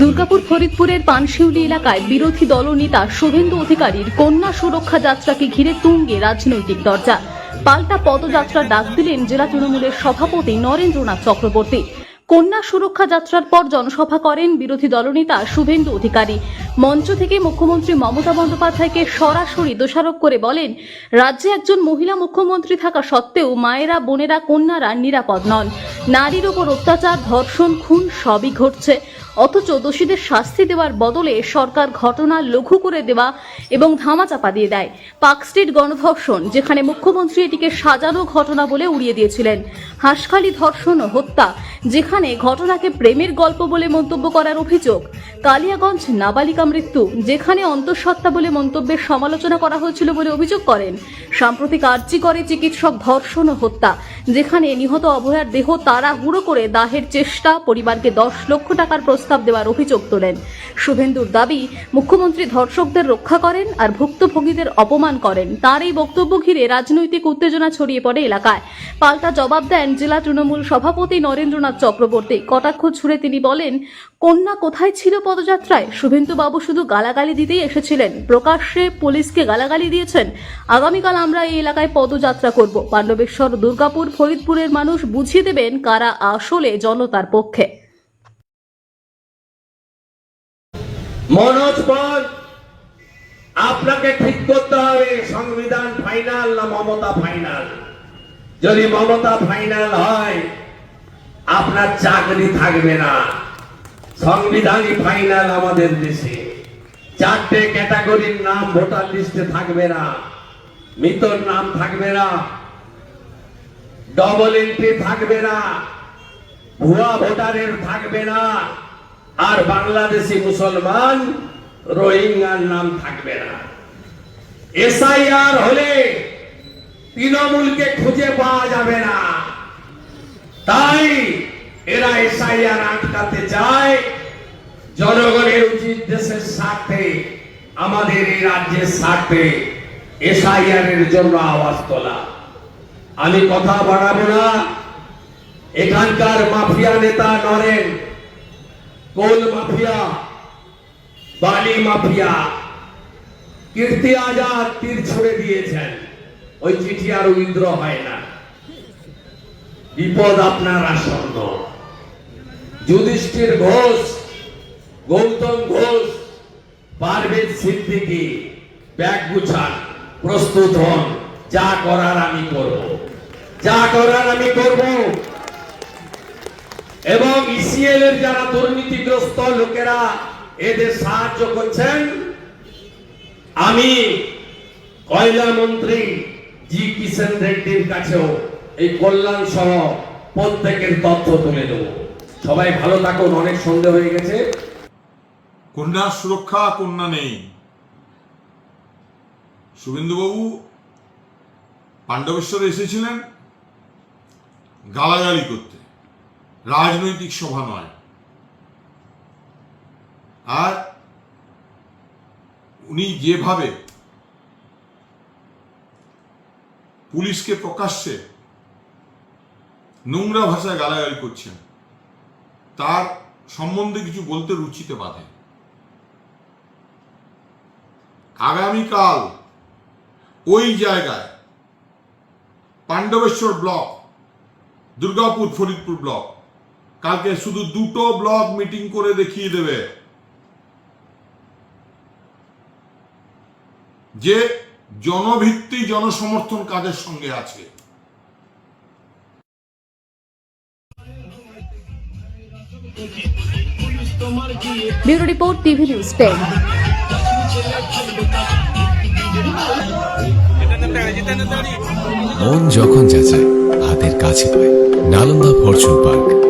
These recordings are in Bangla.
দুর্গাপুর ফরিদপুরের পানশিউলি এলাকায় বিরোধী দলনেতা শুভেন্দু অধিকারীর কন্যা সুরক্ষা যাত্রাকে ঘিরে তুঙ্গে রাজনৈতিক দরজা। পাল্টা পদযাত্রার ডাক দিলেন জেলা তৃণমূলের সভাপতি নরেন্দ্রনাথ চক্রবর্তী। কন্যা সুরক্ষা যাত্রার পর জনসভা করেন বিরোধী দলনেতা শুভেন্দু অধিকারী। মঞ্চ থেকে মুখ্যমন্ত্রী মমতা বন্দ্যোপাধ্যায়কে সরাসরি দোষারোপ করে বলেন, রাজ্যে একজন মহিলা মুখ্যমন্ত্রী থাকা সত্ত্বেও মায়েরা, বোনেরা, কন্যারা নিরাপদ নন। নারীর ওপর অত্যাচার, ধর্ষণ, খুন সবই ঘটছে। অথচ দোষীদের শাস্তি দেওয়ার বদলে সরকার ঘটনা লঘু করে দেওয়া এবং ধামাচাপা দিয়ে দেয়। পার্কস্ট্রিট গণধর্ষণ, যেখানে মুখ্যমন্ত্রী এটিকে সাজানো ঘটনা বলে উড়িয়ে দিয়েছিলেন। হাঁসখালি ধর্ষণ ও হত্যা, যেখানে ঘটনাকে প্রেমের গল্প বলে মন্তব্য করার অভিযোগ। কালিয়াগঞ্জ নাবালিকা মৃত্যু, যেখানে অন্তঃসত্ত্বা বলে মন্তব্যের সমালোচনা করা হয়েছিল বলে অভিযোগ করেন। সাম্প্রতিক আর্জি করে চিকিৎসক ধর্ষণ ও হত্যা, যেখানে নিহত অভয়ার দেহ তারা হুড়ো করে দাহের চেষ্টা, পরিবারকে দশ লক্ষ টাকার প্রস্তাব দেওয়ার অভিযোগ তোলেন। শুভেন্দুর দাবি, মুখ্যমন্ত্রী ধর্ষকদের রক্ষা করেন আর ভুক্তভোগীদের অপমান করেন। তার এই বক্তব্য ঘিরে রাজনৈতিক উত্তেজনা ছড়িয়ে পড়ে এলাকায়। পাল্টা জবাব দেন জেলা তৃণমূল সভাপতি নরেন্দ্রনাথ চক্রবর্তী। কটাক্ষ ছুড়ে তিনি বলেন, কন্যা কোথায় ছিল পদযাত্রায়? শুভেন্দু বাবু শুধু গালাগালি দিতেই এসেছিলেন। প্রকাশ্যে পুলিশকে গালাগালি দিয়েছেন। আগামীকাল আমরা এই এলাকায় পদযাত্রা করব। পাণ্ডবেশ্বর, দুর্গাপুর, ফরিদপুরের মানুষ বুঝিয়ে দেবেন কারা আসলে জনতার পক্ষে। মনোজ পল আপনাকে ঠিক করতে হবে, সংবিধান ফাইনাল না মমতা ফাইনাল যদি মমতা ফাইনাল হয়, আপনার চাকরি থাকবে না। সংবিধানই ফাইনাল আমাদের দেশে। চারটে ক্যাটাগরির নাম ভোটার লিস্টে থাকবে না। মৃতর নাম থাকবে না। ডবল এন্ট্রি থাকবে না। ভুয়া ভোটারের থাকবে না। আর বাংলাদেশি মুসলমান রোহিঙ্গার নাম থাকবে না। এসআইআর হলে তৃণমূলকে খুঁজে পাওয়া যাবে না। তাই এরা এসআইআর আটকাতে চায়। জনগণের উচিত দেশের স্বার্থে, আমাদের এই রাজ্যের স্বার্থে এসআইআর এর জন্য আওয়াজ তোলা। আমি কথা বাড়াবো না। এখানকার মাফিয়া নেতা নরেন কোল মাফিয়া বালি মাফিয়া কীর্তি আজাদ তীর ছুড়ে দিয়েছেন ওই চিঠি আর উইদ্র হয় না বিপদ আপনার আসন্ন যুধিষ্ঠির ঘোষ গৌতম ঘোষ পারভেজ সিদ্দিকী ব্যাগ গুছান প্রস্তুত হন যা করার আমি করব যা করার আমি করব এবং ইসিএল এর যারা দুর্নীতিগ্রস্ত লোকেরা, এদের সাহায্য করছেন। আমি কয়লা মন্ত্রী জি কিষেন রেড্ডির কাছেও এই কল্যাণ সহ প্রত্যেকের তথ্য তুলে দেব। সবাই ভালো থাকুন, অনেক সন্দেহ হয়ে গেছে। কন্যা সুরক্ষা, কন্যা নেই। শুভেন্দুবাবু পাণ্ডবেশ্বরে এসেছিলেন, গালাগালি করতে। রাজনৈতিক সভা নয়। আর উনি যেভাবে পুলিশকে প্রকাশ্যে নোংরা ভাষায় গালাগালি করছেন, তার সম্বন্ধে কিছু বলতে রুচিতে বাধে। আগামীকাল ওই জায়গায় পাণ্ডবেশ্বর ব্লক, দুর্গাপুর ফরিদপুর ব্লক কালকে শুধু দুটো ব্লক মিটিং করে দেখিয়ে দেবে। যে জনভিত্তি জনসমর্থন কাজের সঙ্গে আছে? Bureau report TV news ten. মন যখন চেঁচায় হাতের কাছে পায়। Nalanda fortune park.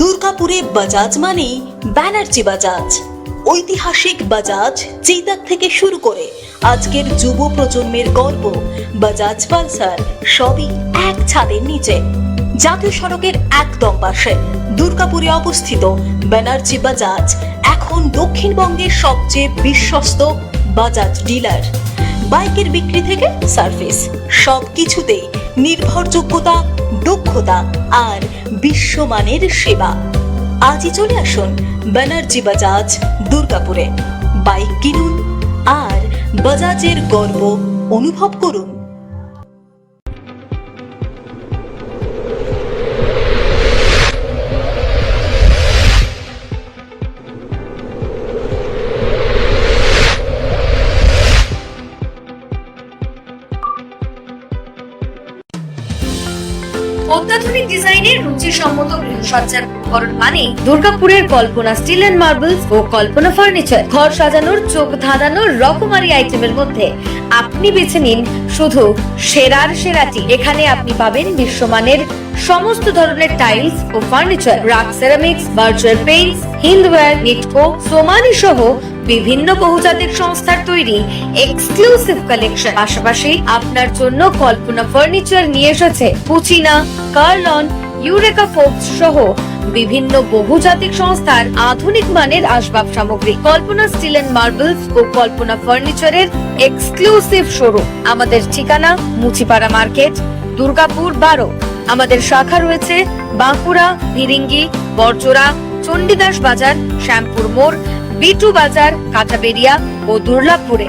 দুর্গাপুরে বাজাজ মানেই ব্যানার্জি বাজাজ। ঐতিহাসিক বাজাজ চেতাক থেকে শুরু করে আজকের যুব প্রজন্মের গর্ব, বাজাজ পালসার সবই এক ছাদের নিচে। জাতীয় সড়কের একদম পাশে দুর্গাপুরে অবস্থিত ব্যানার্জি বাজাজ এখন দক্ষিণবঙ্গের সবচেয়ে বিশ্বস্ত বাজাজ ডিলার। বাইকের বিক্রি থেকে সার্ভিস সব কিছুতেই নির্ভরযোগ্যতা, দক্ষতা আর বিশ্বমানের সেবা। আজই চলে আসুন ব্যানার্জি বাজাজ দুর্গাপুরে। বাইক কিনুন আর বাজাজের গর্ব অনুভব করুন। রুচিসম্মত গৃহসজ্জার উপকরণ মানে দুর্গাপুরের কল্পনা স্টিল মার্বেলস ও কল্পনা ফার্নিচার। ঘর সাজানোর, চোখ ধাঁধানোর রকমারি আইটেমের মধ্যে আপনি বেছে নিন শুধু সেরার সেরাটি। এখানে আপনি পাবেন বিশ্বমানের সমস্ত ধরনের টাইলস ও furniture. RAK ceramics Berger paints Hindware Nitco, Somany সহ বিভিন্ন বহুজাতিক সংস্থার তৈরি এক্সক্লুসিভ কালেকশন। পাশাপাশি আপনার জন্য কল্পনা ফার্নিচার নিয়ে এসেছে পুচিনা, কার্লন ইউরেকা ফোর্বস সহ বিভিন্ন বহুজাতিক সংস্থার আধুনিক মানের আসবাব সামগ্রী। কল্পনা স্টিল এন্ড মার্বেলস ও কল্পনা ফার্নিচারের এক্সক্লুসিভ শোরুম। আমাদের ঠিকানা মুচিপাড়া মার্কেট, দুর্গাপুর বারো। আমাদের শাখা রয়েছে বাঁকুড়া ভিরিঙ্গি বরজোড়া, চণ্ডীদাস বাজার, শ্যামপুর মোড়, বিটু বাজার, কাঁচাবেরিয়া ও দুর্লাভপুরে।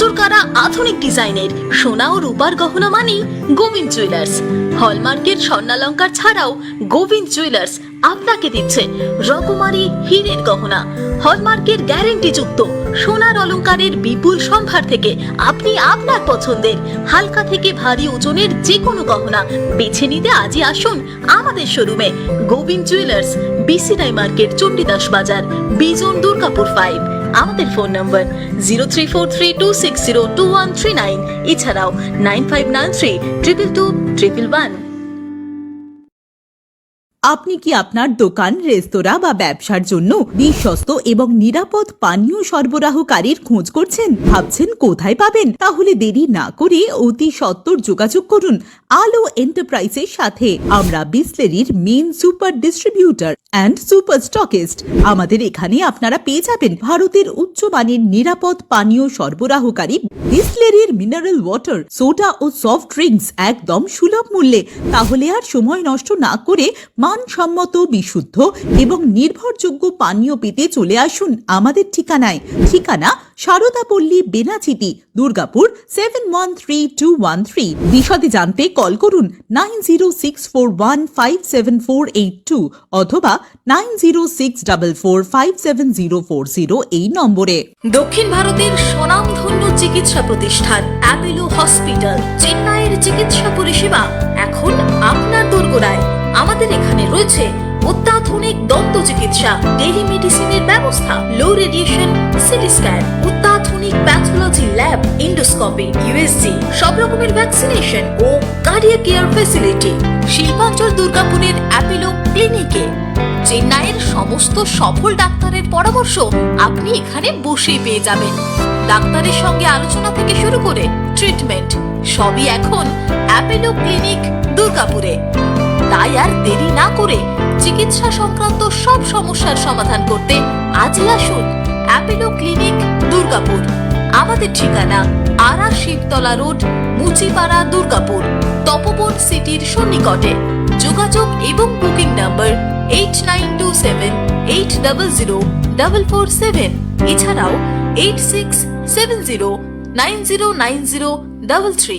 নজর কাড়া আধুনিক ডিজাইনের সোনা ও রূপার গহনা মানেই গোবিন্দ জুয়েলার্স হলমার্কের স্বর্ণালঙ্কার ছাড়াও গোবিন্দ জুয়েলার্স আপনাকে দিচ্ছে রকমারি হীরের গহনা। হলমার্কের গ্যারেন্টি যুক্ত সোনার অলঙ্কারের বিপুল সম্ভার থেকে আপনি আপনার পছন্দের, হালকা থেকে ভারী ওজনের যে কোনো গহনা বেছে নিতে আজই আসুন আমাদের শোরুমে Gobinda jewellers Bisirai market Chandidas Bazar, Bijan Durgapur five আমাদের phone number zero three four three two six zero two one three nine, এছাড়াও nine five nine three triple two triple one. আপনি কি আপনার দোকান, রেস্তোরাঁ বা ব্যবসার জন্য বিশ্বস্ত এবং নিরাপদ পানীয় সরবরাহকারীর খোঁজ করছেন, ভাবছেন কোথায় পাবেন? তাহলে দেরি না করে অতি সত্বর যোগাযোগ করুন আলো এন্টারপ্রাইজের সাথে। আমরা বিসলেরির main super distributor and super stockist আমাদের এখানে আপনারা পেয়ে যাবেন ভারতের উচ্চমানের নিরাপদ পানীয় সরবরাহকারী বিসলেরির মিনারেল ওয়াটার সোডা ও সফট ড্রিঙ্কস একদম সুলভ মূল্যে। তাহলে আর সময় নষ্ট না করে মানসম্মত, বিশুদ্ধ এবং নির্ভরযোগ্য পানীয় পেতে চলে আসুন আমাদের ঠিকানায়। ঠিকানা Saradapalli, Benachity, Durgapur seven one three two one three বিশদে জানতে কল করুন nine zero six four one five seven four eight two অথবা nine zero six double four five seven zero four zero এই নম্বরে। দক্ষিণ ভারতের স্বনামধন্য চিকিৎসা প্রতিষ্ঠান অ্যাপেলো হসপিটাল, চেন্নাইয়ের চিকিৎসা পরিষেবা এখন আপনার দোরগোড়ায়। আমাদের এখানে রয়েছে অত্যাধুনিক দন্ত চিকিৎসা টেলিমেডিসিনের ব্যবস্থা লো রেডিয়েশন সিটি স্ক্যান অত্যাধুনিক প্যাথোলজি ল্যাব ইন্ডোস্কোপি ইউএসজি সব রকমের ভ্যাকসিনেশন ও কার্ডিয়াক কেয়ার ফ্যাসিলিটি শিল্পাঞ্চল দুর্গাপুরের অ্যাপেলো ক্লিনিকে চেন্নাইয়ের সমস্ত সফল ডাক্তারের পরামর্শ আপনি এখানে বসেই পেয়ে যাবেন। ডাক্তারের সঙ্গে আলোচনা থেকে শুরু করে ট্রিটমেন্ট সবই এখন অ্যাপেলো ক্লিনিক দুর্গাপুরে। তাই আর দেরি না করে চিকিৎসা সংক্রান্ত সব সমস্যার সমাধান করতে আজই আসুন অ্যাপেলো ক্লিনিক, দুর্গাপুর। আমাদের ঠিকানা আরা শিবতলা রোড, মুচিপাড়া, দুর্গাপুর, তপবন সিটির সন্নিকটে। যোগাযোগ এবং booking number eight nine two seven eight double zero double four seven এছাড়াও eight six seven zero nine zero nine zero double three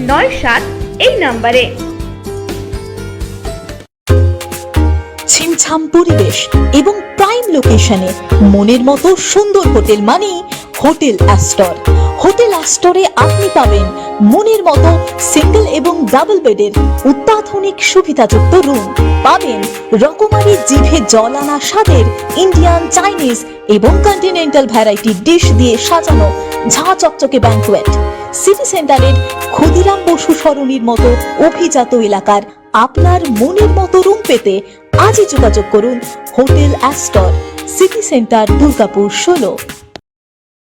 নয় সাত এই নম্বরে। ছিমছাম পরিবেশ এবং প্রাইম লোকেশনে মনের মতো সুন্দর হোটেল মানেই হোটেল অ্যাস্টর। হোটেল অ্যাস্টরে আপনি পাবেন মনের মতো সিঙ্গেল এবং ডাবল বেডের অত্যাধুনিক সুবিধাযুক্ত রুম পাবেন রকমারি জিভে জল আনা স্বাদের ইন্ডিয়ান চাইনিজ এবং কন্টিনেন্টাল ভ্যারাইটি ডিশ দিয়ে সাজানো ঝাঁ চকচকে ব্যাঙ্কোয়েট সিটি সেন্টারের ক্ষুদিরাম বসু সরণির মতো অভিজাত এলাকার আপনার মনের মতো রুম পেতে আজই যোগাযোগ করুন hotel Astor City Centre Durgapur ষোলো